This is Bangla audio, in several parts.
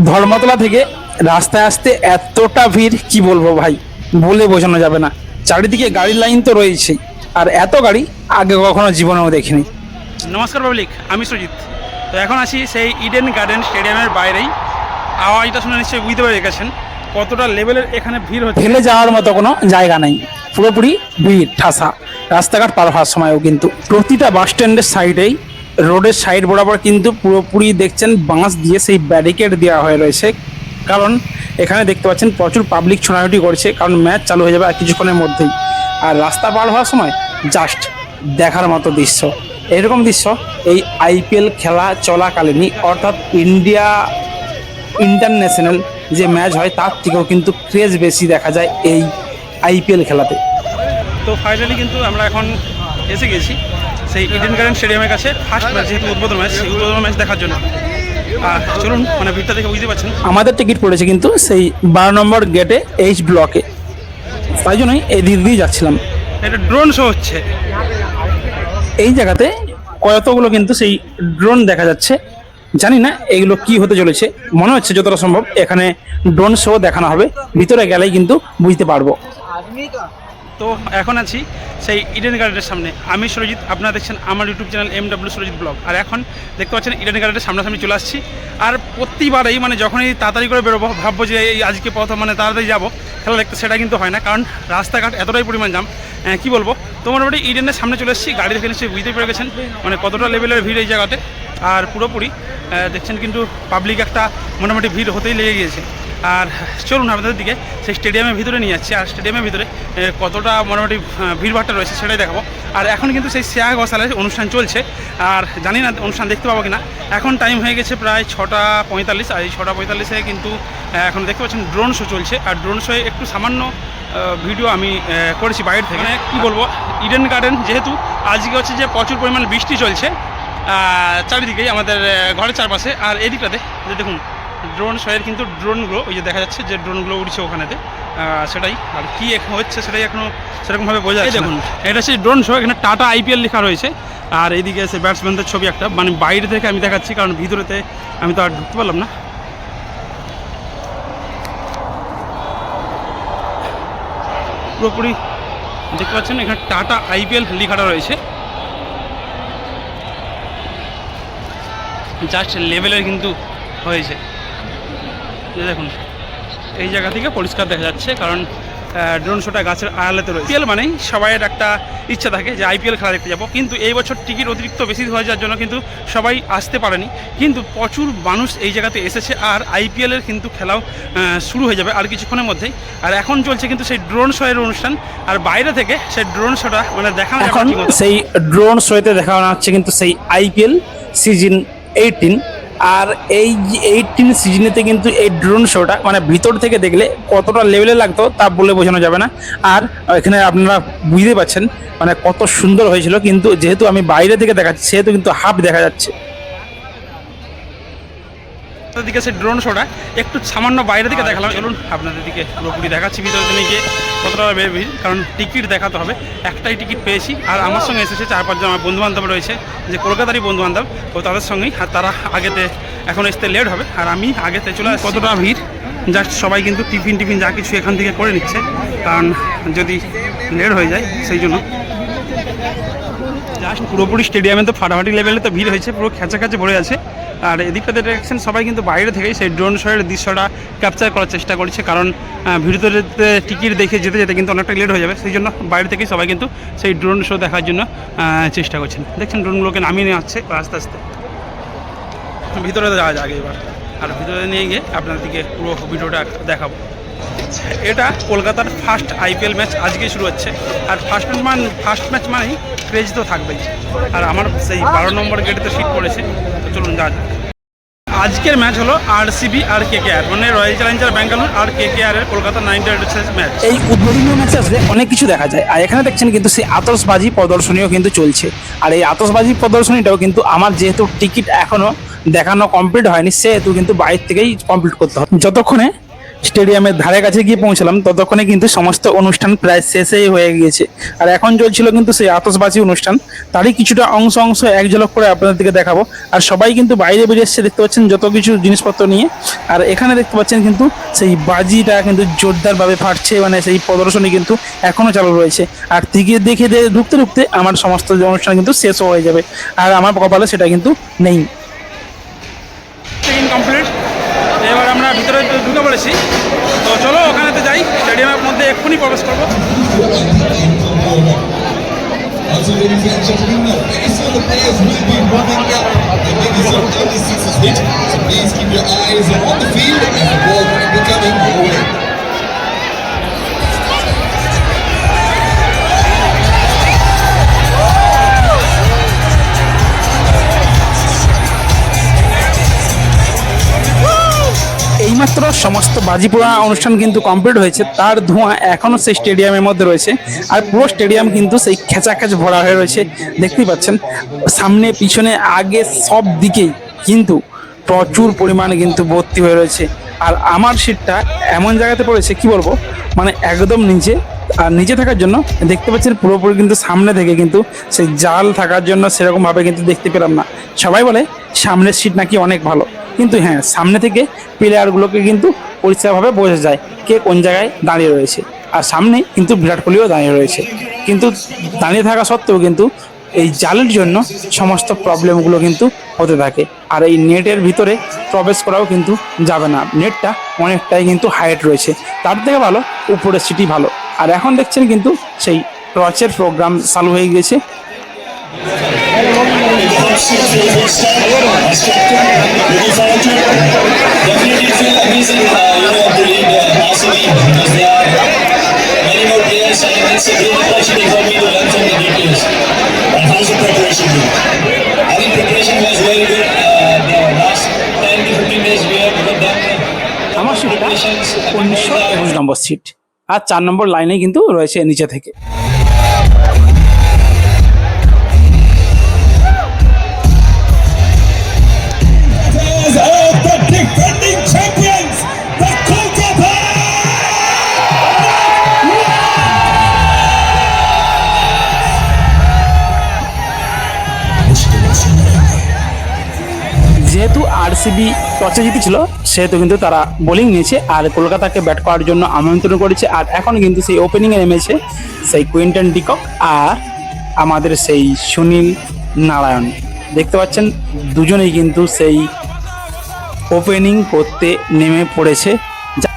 ধর্মতলা থেকে রাস্তায় আসতে এতটা ভিড় কি বলব ভাই? বলে বোঝানো যাবে না। চারিদিকে গাড়ির লাইন তো রয়েছেই। আর এত গাড়ি আগে কখনো জীবনেও দেখিনি। নমস্কার পাবলিক আমি সুজিত। তো এখন আছি সেই ইডেন গার্ডেন স্টেডিয়ামের বাইরেই। আওয়াজটা শুনে নিশ্চয়ই বুঝতে পেরে গেছেন কতটা লেভেলের এখানে ভিড় হচ্ছে। ঠেলে যাওয়ার মতো কোনো জায়গা নাই। পুরোপুরি ভিড় ঠাসা। রাস্তাঘাট পার হওয়ার সময়ও কিন্তু। প্রতিটা বাস স্ট্যান্ডের সাইডেই রোডের সাইড বরাবর কিন্তু পুরোপুরি দেখছেন বাঁশ দিয়ে সেই ব্যারিকেড দেওয়া হয়ে রয়েছে। কারণ এখানে দেখতে পাচ্ছেন প্রচুর পাবলিক ছোটাছুটি করছে, কারণ ম্যাচ চালু হয়ে যাবে আর কিছুক্ষণের মধ্যেই। আর রাস্তা পার হওয়ার সময় জাস্ট দেখার মতো দৃশ্য। এরকম দৃশ্য এই আইপিএল খেলা চলাকালীনই, অর্থাৎ ইন্ডিয়া ইন্টারন্যাশনাল যে ম্যাচ হয়, তার থেকেও কিন্তু ক্রেজ বেশি দেখা যায় এই আইপিএল খেলাতে। তো ফাইনালি কিন্তু আমরা এখন এসে গেছি। সেই ইডেন গার্ডেন স্টেডিয়ামের কাছে ফার্স্ট ম্যাচ যেহেতু উদ্বোধন ম্যাচ সেই উদ্বোধন ম্যাচ দেখার জন্য। আর চলুন মানে ভিড়টা দেখে বুঝতে পারছেন। আমাদের টিকিট পড়েছে কিন্তু সেই বারো নম্বর গেটে এইচ ব্লকে তাই জন্যই এই দিক দিয়ে যাচ্ছিলাম। এটা ড্রোন শো হচ্ছে। এই জায়গাতে কতগুলো কিন্তু সেই ড্রোন দেখা যাচ্ছে। জানি না এগুলো কি হতে চলেছে। মনে হচ্ছে যতটা সম্ভব এখানে ড্রোন শো দেখানো হবে। ভিতরে গেলেই কিন্তু বুঝতে পারব। তো এখন আছি সেই ইডেন গার্ডেনের সামনে। আমি সুরজিৎ, আপনারা দেখছেন আমার YouTube channel M W Surajit blog আর এখন দেখতে পাচ্ছেন ইডেন গার্ডেনের সামনাসামনি চলে আসছি। আর প্রতিবারেই মানে যখনই তাড়াতাড়ি করে বেরোবো, ভাববো যে এই আজকে প্রথম মানে তাড়াতাড়ি যাব। খেলা দেখতে সেটা কিন্তু হয় না, কারণ রাস্তাঘাট এতটাই পরিমাণ জাম কি বলব? তো মোটামুটি ইডেনের সামনে চলে এসেছি, গাড়ি দেখে নিশ্চয়ই বুঝতে পেরে গেছেন মানে কতটা লেভেলের ভিড় এই জায়গাতে। আর পুরোপুরি দেখছেন কিন্তু পাবলিক একটা মোটামুটি ভিড় হতেই লেগে গিয়েছে। আর চলুন আপনাদের দিকে সেই স্টেডিয়ামের ভিতরে নিয়ে যাচ্ছি। আর স্টেডিয়ামের ভিতরে কতটা মোটামুটি আহ, ভিড়ভাট্টা রয়েছে সেটাই দেখাবো। আর এখন কিন্তু সেই শেয়া গসালে অনুষ্ঠান চলছে। আর জানি না অনুষ্ঠান দেখতে পাবো কিনা। এখন টাইম হয়ে গেছে প্রায় ছটা পঁয়তাল্লিশ। আর এই ছটা পঁয়তাল্লিশে কিন্তু এখন দেখতে পাচ্ছেন ড্রোন শো চলছে। আর ড্রোন শোয়ে একটু সামান্য ভিডিও আমি করেছি বাইরে থেকে। মানে কি বলব ইডেন গার্ডেন যেহেতু আজকে হচ্ছে যে প্রচুর পরিমাণ বৃষ্টি চলছে চারিদিকেই আমাদের ঘরের চারপাশে। আর এদিকটাতে দেখুন ড্রোন শোয়ের কিন্তু ড্রোনগুলো ওই যে দেখা যাচ্ছে যে ড্রোনগুলো উড়ছে ওখানেতে সেটাই। আর কী এখন হচ্ছে সেটাই এখনও সেরকমভাবে বোঝা যায় দেখুন এটা সেই ড্রোন শো এখানে টাটা আইপিএল লেখা রয়েছে। আর এইদিকে আছে ব্যাটসম্যানদের ছবি একটা। মানে বাইরে থেকে আমি দেখাচ্ছি কারণ ভিতরেতে আমি তো আর ঢুকতে পারলাম না। পুরোপুরি দেখতে পাচ্ছেন এখানে টাটা আইপিএল লেখাটা রয়েছে। জাস্ট লেভেলের কিন্তু হয়েছে। এই দেখুন এই জায়গা থেকে পরিষ্কার দেখা যাচ্ছে কারণ ড্রোন শোটা গাছের আড়ালেতে রয়েছে। আইপিএল মানেই সবাইয়ের একটা ইচ্ছা থাকে যে আইপিএল খেলা দেখতে যাব। কিন্তু এই বছর টিকিট অতিরিক্ত বেশি হয়ে যাওয়ার জন্য কিন্তু সবাই আসতে পারেনি। কিন্তু প্রচুর মানুষ এই জায়গাতে এসেছে আর আইপিএলের কিন্তু খেলাও শুরু হয়ে যাবে আর কিছুক্ষণের মধ্যেই। আর এখন চলছে কিন্তু সেই ড্রোন শোয়ের অনুষ্ঠান। আর বাইরে থেকে সেই ড্রোন শোটা মানে দেখানো এখন সেই ড্রোন শোতে দেখানো হচ্ছে কিন্তু সেই আইপিএল সিজন এইটিন আর এই এইটিন সিজনেতে কিন্তু এই ড্রোন শোটা মানে ভিতর থেকে দেখলে কতটা লেভেলে লাগতো তা বলে বোঝানো যাবে না। আর এখানে আপনারা বুঝতে পারছেন মানে কত সুন্দর হয়েছিল। কিন্তু যেহেতু আমি বাইরে থেকে দেখাচ্ছি, সেহেতু কিন্তু হাফ দেখা যাচ্ছে। আপনাদের দিকে সেই ড্রোন শোটা একটু সামান্য বাইরে দিকে দেখালাম। চলুন আপনাদের দিকে পুরোপুরি দেখাচ্ছি ভিতরে নিয়ে গিয়ে কতটা বের ভিড় কারণ টিকিট দেখাতে হবে। একটাই টিকিট পেয়েছি। আর আমার সঙ্গে এসেছে চার পাঁচজন আমার বন্ধু বান্ধব রয়েছে যে কলকাতারই বন্ধু বান্ধব তো তাদের সঙ্গেই আর তারা আগেতে এখন আসতে লেট হবে। আর আমি আগেতে চলে কতটা ভিড়? জাস্ট সবাই কিন্তু টিফিন টিফিন যা কিছু এখান থেকে করে নিচ্ছে। কারণ যদি লেট হয়ে যায় সেই জন্য। জাস্ট পুরোপুরি স্টেডিয়ামে তো ফাটাফাটি লেভেলে তো ভিড় হয়েছে পুরো খেঁচা খেঁচে ভরে আছে। আর এদিকটাতে দেখছেন সবাই কিন্তু বাইরে থেকেই সেই ড্রোন শোয়ের দৃশ্যটা ক্যাপচার করার চেষ্টা করছে, কারণ ভিতরে টিকিট দেখে যেতে যেতে কিন্তু অনেকটা লেট হয়ে যাবে। সেই জন্য বাইরে থেকেই সবাই কিন্তু সেই ড্রোন শো দেখার জন্য চেষ্টা করছেন। দেখছেন ড্রোনগুলোকে নামিয়ে নিয়ে আসছে আস্তে আস্তে। ভিতরে যাওয়া যাক এবার। আর ভিতরে নিয়ে গিয়ে আপনাদেরকে পুরো ভিডিওটা দেখাবো। এটা কলকাতার ফার্স্ট আইপিএল ম্যাচ আজকেই শুরু হচ্ছে। আর ফার্স্ট ম্যাচ মান ফার্স্ট ম্যাচ মানেই ক্রেজ তো থাকবেই। আর আমার সেই বারো নম্বর গেটে তো সিট পড়েছে। চলুন যা। আজকের ম্যাচ হলো আর আরসিবি আর কে কে আর মানে রয়্যাল চ্যালেঞ্জার ব্যাঙ্গালোর আর কে কে আর এর কলকাতা নাইট রাইডার্সের ম্যাচ এই উদ্বোধনী ম্যাচে আসলে অনেক কিছু দেখা যায়, আর এখানে দেখছেন কিন্তু সেই আতসবাজি প্রদর্শনীও কিন্তু চলছে। আর এই আতসবাজি প্রদর্শনীটাও কিন্তু আমার যেহেতু টিকিট এখনও দেখানো কমপ্লিট হয়নি, সেহেতু কিন্তু বাইরে থেকেই কমপ্লিট করতে হবে। যতক্ষণে স্টেডিয়ামের ধারে কাছে গিয়ে পৌঁছলাম, ততক্ষণে কিন্তু সমস্ত অনুষ্ঠান প্রায় শেষেই হয়ে গিয়েছে। আর এখন চলছিল কিন্তু সেই আতসবাজি অনুষ্ঠান। তারই কিছুটা অংশ অংশ এক ঝলক করে আপনাদেরকে দেখাবো। আর সবাই কিন্তু বাইরে বেরিয়ে এসছে, দেখতে পাচ্ছেন যত কিছু জিনিসপত্র নিয়ে। আর এখানে দেখতে পাচ্ছেন কিন্তু সেই বাজিটা কিন্তু জোরদারভাবে ফাটছে মানে সেই প্রদর্শনী কিন্তু এখনও চালু রয়েছে। আর দেখে দেখে ঢুকতে ঢুকতে আমার সমস্ত অনুষ্ঠান কিন্তু শেষও হয়ে যাবে। আর আমার কপালে সেটা কিন্তু নেই। কমপ্লিট এবার আমরা ভিতরে ঢুকে পড়েছি তো চলো ওখানেতে যাই স্টেডিয়ামের মধ্যে এক্ষুনি প্রবেশ করব Also, ladies and gentlemen, very soon the players will be warming up. The biggest of early is hit. So please keep your eyes on the field এইমাত্র সমস্ত বাজিপোড়া অনুষ্ঠান কিন্তু কমপ্লিট হয়েছে। তার ধোঁয়া এখনও সেই স্টেডিয়ামের মধ্যে রয়েছে। আর পুরো স্টেডিয়াম কিন্তু সেই খেঁচাখেচ ভরা হয়ে রয়েছে। দেখতেই পাচ্ছেন, সামনে, পিছনে, আগে সব দিকেই কিন্তু প্রচুর পরিমাণে কিন্তু ভর্তি হয়ে রয়েছে। আর আমার সিটটা এমন জায়গাতে পড়েছে, কি বলব? মানে একদম নিচে। আর নিচে থাকার জন্য দেখতে পাচ্ছেন পুরোপুরি কিন্তু সামনে থেকে কিন্তু সেই জাল থাকার জন্য সেরকমভাবে কিন্তু দেখতে পেলাম না। সবাই বলে সামনের সিট নাকি অনেক ভালো। কিন্তু হ্যাঁ সামনে থেকে প্লেয়ারগুলোকে কিন্তু পরিষ্কারভাবে বোঝা যায় কে কোন জায়গায় দাঁড়িয়ে রয়েছে। আর সামনে কিন্তু বিরাট কোহলিও দাঁড়িয়ে রয়েছে। কিন্তু দাঁড়িয়ে থাকা সত্ত্বেও কিন্তু এই জালের জন্য সমস্ত প্রবলেমগুলো কিন্তু হতে থাকে। আর এই নেটের ভিতরে প্রবেশ করাও কিন্তু যাবে না। নেটটা অনেকটাই কিন্তু হাইট রয়েছে। তার থেকে ভালো উপরের সিটি ভালো। আর এখন দেখছেন কিন্তু সেই টর্চের প্রোগ্রাম চালু হয়ে গিয়েছে। আমার সিটটা উনিশশো একুশ নম্বর সিট আর চার নম্বর লাইনে কিন্তু রয়েছে নিচে থেকে। আরসিবি টসে জিতেছিল, সেহেতু কিন্তু তারা বোলিং নিয়েছে আর কলকাতাকে ব্যাট করার জন্য আমন্ত্রণ করেছে। আর এখন কিন্তু সেই ওপেনিংয়ে নেমেছে সেই কুইন্টন ডিকক আর আমাদের সেই সুনীল নারায়ণ। দেখতে পাচ্ছেন, দুজনেই কিন্তু সেই ওপেনিং করতে নেমে পড়েছে যা-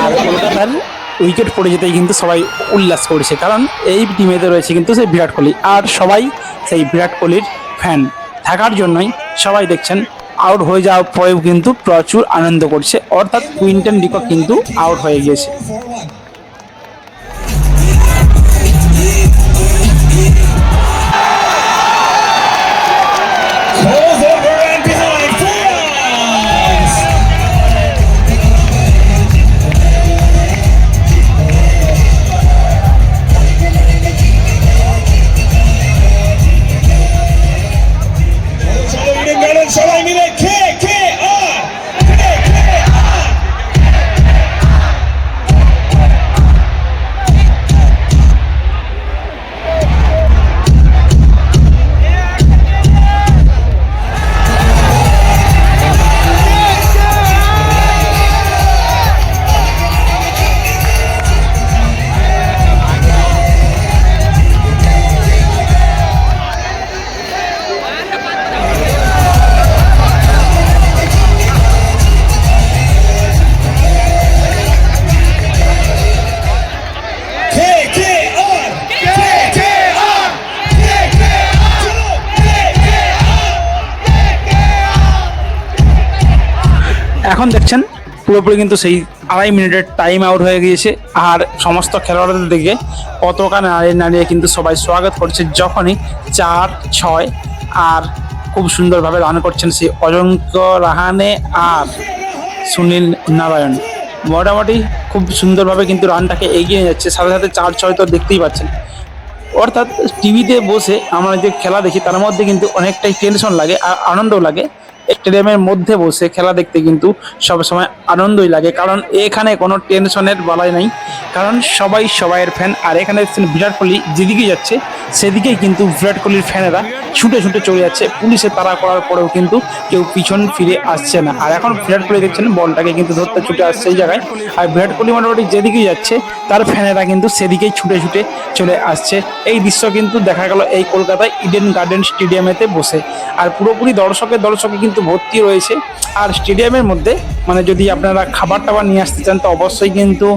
আর কলকাতার পড়ে যেতেই কিন্তু সবাই উল্লাস করছে, কারণ এই টিমেতে রয়েছে কিন্তু সেই বিরাট কোহলি। আর সবাই সেই বিরাট কোহলির ফ্যান থাকার জন্যই সবাই দেখছেন আউট হয়ে যাওয়ার পরেও কিন্তু প্রচুর আনন্দ করছে, অর্থাৎ কুইন্টন ডিকক কিন্তু আউট হয়ে গিয়েছে। এখন দেখছেন, পুরোপুরি কিন্তু সেই আড়াই মিনিটের টাইম আউট হয়ে গিয়েছে। আর সমস্ত খেলোয়াড়দের দিকে পতাকা নাড়িয়ে নাড়িয়ে কিন্তু সবাই স্বাগত করছে যখনই চার, ছয় আর খুব সুন্দরভাবে রান করছেন সেই অজঙ্ক রাহানে আর সুনীল নারায়ণ। মোটামুটি খুব সুন্দরভাবে কিন্তু রানটাকে এগিয়ে যাচ্ছে। সাথে সাথে চার, ছয় তো দেখতেই পাচ্ছেন। অর্থাৎ টিভিতে বসে আমরা যে খেলা দেখি, তার মধ্যে কিন্তু অনেকটাই টেনশন লাগে আর আনন্দও লাগে। স্টেডিয়ামের মধ্যে বসে খেলা দেখতে কিন্তু সবসময় আনন্দই লাগে। কারণ এখানে কোনো টেনশনের বলাই নাই। কারণ সবাই সবাইয়ের ফ্যান আর এখানে দেখছেন বিরাট কোহলি যেদিকে যাচ্ছে, সেদিকেই কিন্তু বিরাট কোহলির ফ্যানেরা ছুটে ছুটে চলে যাচ্ছে। পুলিশে তাড়া করার পরেও কিন্তু কেউ পিছন ফিরে আসছে না। আর এখন বিরাট কোহলি দেখছেন বলটাকে কিন্তু ধরতে ছুটে আসছে এই জায়গায়। আর বিরাট কোহলি মোটামুটি যেদিকেই যাচ্ছে, তার ফ্যানেরা কিন্তু সেদিকেই ছুটে ছুটে চলে আসছে। এই দৃশ্য কিন্তু দেখা গেল এই কলকাতায় ইডেন গার্ডেন স্টেডিয়ামেতে বসে। আর পুরোপুরি দর্শকের দর্শকে কিন্তু ভর্তি রয়েছে। আর স্টেডিয়ামের মধ্যে মানে যদি আপনারা খাবার টাবার নিয়ে আসতে চান, তো অবশ্যই কিন্তু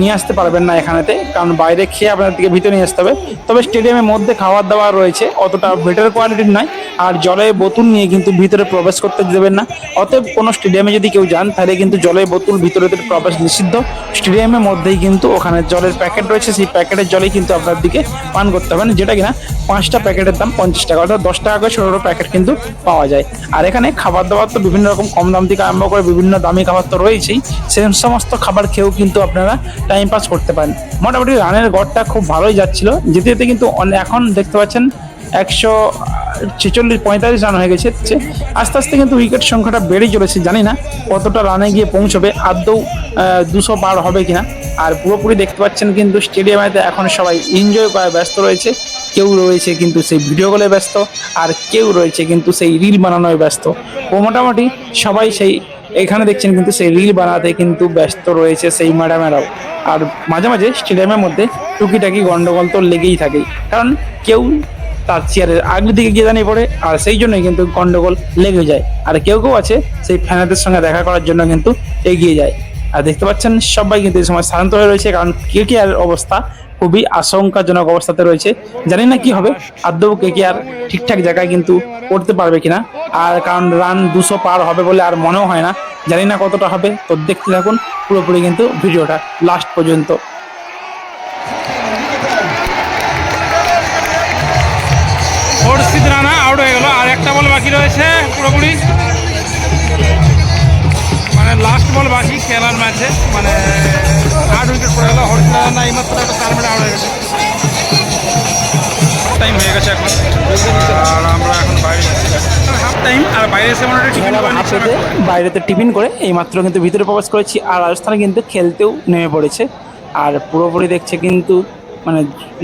নিয়ে আসতে পারবেন না এখানেতে, কারণ বাইরে খেয়ে আপনার দিকে ভিতরে নিয়ে আসতে হবে। তবে স্টেডিয়ামের মধ্যে খাবার দাবার রয়েছে, অতটা বেটার কোয়ালিটির নয়, আর জলের বোতল নিয়ে কিন্তু ভিতরে প্রবেশ করতে দেবেন না। অতএব কোনো স্টেডিয়ামে যদি কেউ যান, তাহলে কিন্তু জলের বোতল ভিতরে প্রবেশ নিষিদ্ধ। স্টেডিয়ামের মধ্যেই কিন্তু ওখানে জলের প্যাকেট রয়েছে, সেই প্যাকেটের জলেই কিন্তু আপনার দিকে পান করতে হবে যেটা কিনা পাঁচটা প্যাকেটের দাম পঞ্চাশ টাকা, অর্থাৎ দশ টাকা করে ছোটো ছোটো প্যাকেট কিন্তু পাওয়া যায়। আর এখানে খাবার দাবার তো বিভিন্ন রকম কম দাম থেকে আরম্ভ করে বিভিন্ন দামি খাবার তো রয়েছেই সে সমস্ত খাবার খেয়েও কিন্তু আপনারা টাইম পাস করতে পারেন। মোটামুটি রানের গড়টা খুব ভালোই যাচ্ছিল। যেতে যেতে কিন্তু এখন দেখতে পাচ্ছেন একশো ছেচল্লিশ, পঁয়তাল্লিশ রান হয়ে গেছে। আস্তে আস্তে কিন্তু উইকেট সংখ্যাটা বেড়েই চলেছে, জানি না কতটা রানে গিয়ে পৌঁছবে। আদৌ দুশো পার হবে কিনা। আর পুরোপুরি দেখতে পাচ্ছেন কিন্তু স্টেডিয়ামেতে এখন সবাই এনজয় করায় ব্যস্ত রয়েছে। কেউ রয়েছে কিন্তু সেই ভিডিও কলে ব্যস্ত, আর কেউ রয়েছে কিন্তু সেই রিল বানানোয় ব্যস্ত। ও মোটামুটি সবাই সেই, এখানে দেখছেন কিন্তু সেই রিল বানাতে কিন্তু ব্যস্ত রয়েছে সেই ম্যাডামেরাও আর মাঝে মাঝে স্টেডিয়ামের মধ্যে টুকিটাকি গন্ডগোল তো লেগেই থাকে কারণ কেউ তার চেয়ারের আগের দিকে গিয়ে দাঁড়িয়ে পড়ে, আর সেই জন্যই কিন্তু গন্ডগোল লেগে যায়। আর কেউ কেউ আছে সেই ফ্যানাদের সঙ্গে দেখা করার জন্য কিন্তু এগিয়ে যায়। আর দেখতে পাচ্ছেন সবাই কিন্তু এই সময় শান্ত হয়ে রয়েছে, কারণ কে কে আর অবস্থা খুবই আশঙ্কাজনক অবস্থাতে রয়েছে। জানি না কি হবে, আদৌ কে কে আর ঠিকঠাক জায়গায় কিন্তু করতে পারবে কিনা, আর কারণ রান দুশো পার হবে বলে আর মনেও হয় না। জানি না কতটা হবে, তো দেখতে থাকুন পুরোপুরি কিন্তু ভিডিওটা লাস্ট পর্যন্ত। একটা বল বাকি রয়েছে পুরোপুরি। মানে লাস্ট বল বাকি খেলার ম্যাচে মানে আট উইকেট পড়ে গেল। রানা এইমাত্র একটা চার মিনিট আউট হয়ে গেছে। টাইম হয়ে গেছে এখন। আর আমরা এখন বাইরে হাফ টাইম আর বাইরে এসে মনে হয় বাইরেতে টিফিন করে এইমাত্র কিন্তু ভিতরে প্রবেশ করেছি। আর রাজস্থানে কিন্তু খেলতেও নেমে পড়েছে। আর পুরোপুরি দেখছে কিন্তু মানে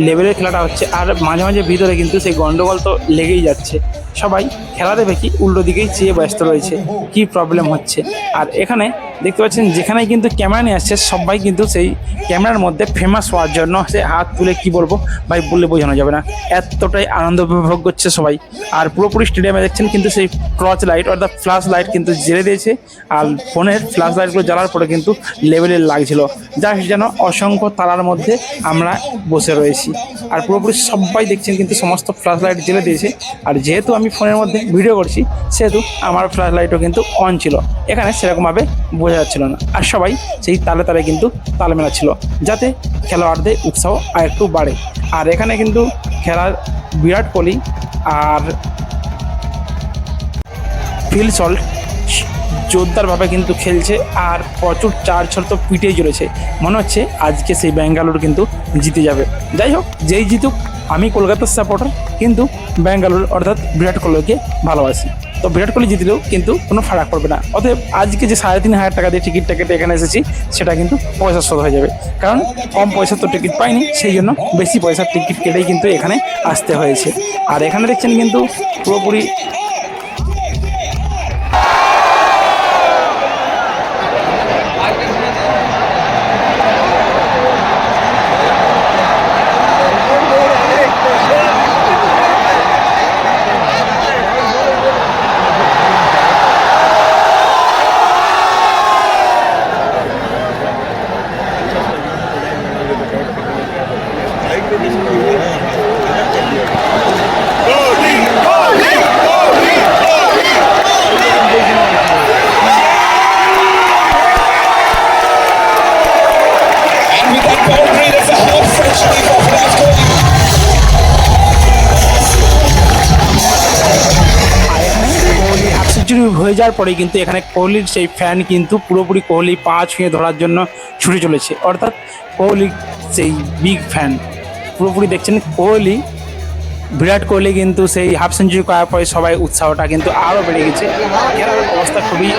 লেভেলের খেলাটা হচ্ছে। আর মাঝে মাঝে ভিতরে কিন্তু সেই গন্ডগোল তো লেগেই যাচ্ছে। সবাই খেলা দেবে কি? উল্টো দিকেই চেয়ে ব্যস্ত রয়েছে। কি প্রবলেম হচ্ছে? আর এখানে দেখতে পাচ্ছেন যেখানে কিন্তু ক্যামেরা নিয়ে আসছে, সবাই কিন্তু সেই ক্যামেরার মধ্যে ফেমাস হওয়ার জন্য সে হাত তুলে কি বলব? ভাই, বললে বোঝানো যাবে না। এতটাই আনন্দ উপভোগ করছে সবাই। আর পুরোপুরি স্টেডিয়ামে দেখছেন কিন্তু সেই টর্চ লাইট অর্থাৎ ফ্ল্যাশ লাইট কিন্তু জেলে দিয়েছে। আর ফোনের ফ্ল্যাশ লাইটগুলো জ্বালার পরে কিন্তু লেভেলের লাগছিল। যা যেন অসংখ্য তারার মধ্যে আমরা বসে রয়েছি। আর পুরোপুরি সবাই দেখছেন কিন্তু সমস্ত ফ্ল্যাশ লাইট জেলে দিয়েছে। আর যেহেতু আমি ফোনের মধ্যে ভিডিও করছি, সেহেতু আমার ফ্ল্যাশ লাইটও কিন্তু অন ছিল। এখানে সেরকমভাবে বোঝা যাচ্ছিল না। আর সবাই সেই তালে তালে কিন্তু তাল মেলাচ্ছিল, যাতে খেলোয়াড়দের উৎসাহ আর একটু বাড়ে। আর এখানে কিন্তু খেলার বিরাট কোহলি আর ফিল সল্ট জোরদারভাবে কিন্তু খেলছে আর প্রচুর চার ছল তো পিটেই চলেছে। মনে হচ্ছে আজকে সেই ব্যাঙ্গালোর কিন্তু জিতে যাবে। যাই হোক, যেই জিতুক, আমি কলকাতার সাপোর্টার কিন্তু ব্যাঙ্গালোর অর্থাৎ বিরাট কোহলিকে ভালোবাসি। তো বিরাট কোহলি জিতলেও কিন্তু কোনো ফারাক পড়বে না। অতএব আজকে যে সাড়ে তিন হাজার টাকা দিয়ে টিকিটটা কেটে এখানে এসেছি, সেটা কিন্তু পয়সা শোধ হয়ে যাবে। কারণ কম পয়সা তো টিকিট পাইনি, সেই জন্য বেশি পয়সার টিকিট কেটেই কিন্তু এখানে আসতে হয়েছে। আর এখানে দেখছেন কিন্তু পুরোপুরি হয়ে যাওয়ার পরে কিন্তু এখানে কোহলির সেই ফ্যান কিন্তু পুরোপুরি কোহলি পা ছুঁয়ে ধরার জন্য ছুটে চলেছে। অর্থাৎ কোহলি সেই বিগ ফ্যান পুরোপুরি দেখছেন কোহলি, বিরাট কোহলি কিন্তু সেই হাফ সেঞ্চুরি করার পরে সবাই উৎসাহটা কিন্তু আরও বেড়ে গেছে। খেলার অবস্থা খুবই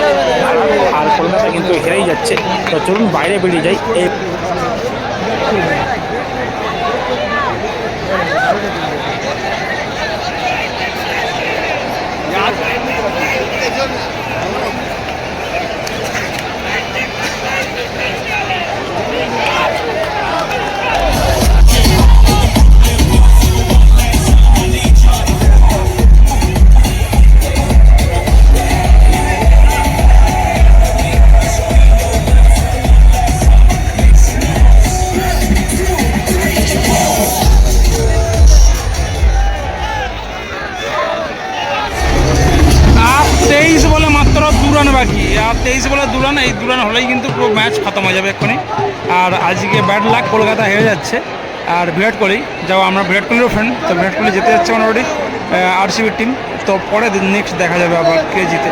আর কলকাতা কিন্তু হেরেই যাচ্ছে। তো চলুন বাইরে বেরিয়ে যাই। এই আর তেইশ বলে দু রান এই দু রান হলেই কিন্তু পুরো ম্যাচ খতম হয়ে যাবে এক্ষুনি। আর আজকে ব্যাড লাক কলকাতা হেরে যাচ্ছে। আর বিরাট কোহলি, যাও আমরা বিরাট কোহলিরও ফ্রেন্ড তো বিরাট কোহলি যেতে যাচ্ছে অলরেডি আরসিবির টিম তো পরে নেক্সট দেখা যাবে আবার কে জিতে।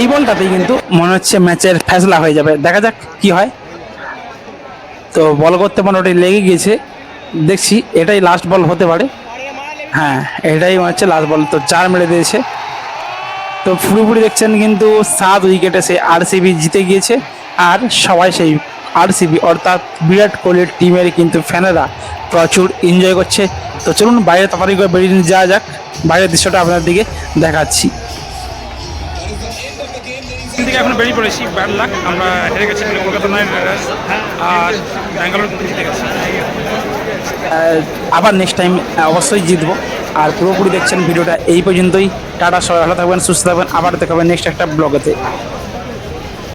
এই বলটাতেই কিন্তু মনে হচ্ছে ম্যাচের ফেসলা হয়ে যাবে। দেখা যাক কি হয়। তো বল করতে মোটামুটি লেগে গিয়েছে। দেখছি, এটাই লাস্ট বল হতে পারে। হ্যাঁ এটাই মনে হচ্ছে লাস্ট বল তো চার মেরে দিয়েছে। তো পুরোপুরি দেখছেন কিন্তু সাত উইকেটে সে আরসিবি জিতে গিয়েছে। আর সবাই সেই আরসিবি অর্থাৎ বিরাট কোহলির টিমের কিন্তু ফ্যানেরা প্রচুর এনজয় করছে। তো চলুন বাইরে তাড়াতাড়ি করে বেরিয়ে যাওয়া যাক। বাইরের দৃশ্যটা আপনার দিকে দেখাচ্ছি। থেকে এখন বেরিয়ে পড়েছি ব্যাড লাক আমরা হেরে গেছি কলকাতা নাইট রাইডার্স। আর ব্যাঙ্গালোর জিতে গেছে। আবার নেক্সট টাইম অবশ্যই জিতবো। আর পুরোপুরি দেখছেন ভিডিওটা এই পর্যন্তই। টাটা, সবাই ভালো থাকবেন, সুস্থ থাকবেন। আবার দেখাবেন নেক্সট একটা ব্লগেতে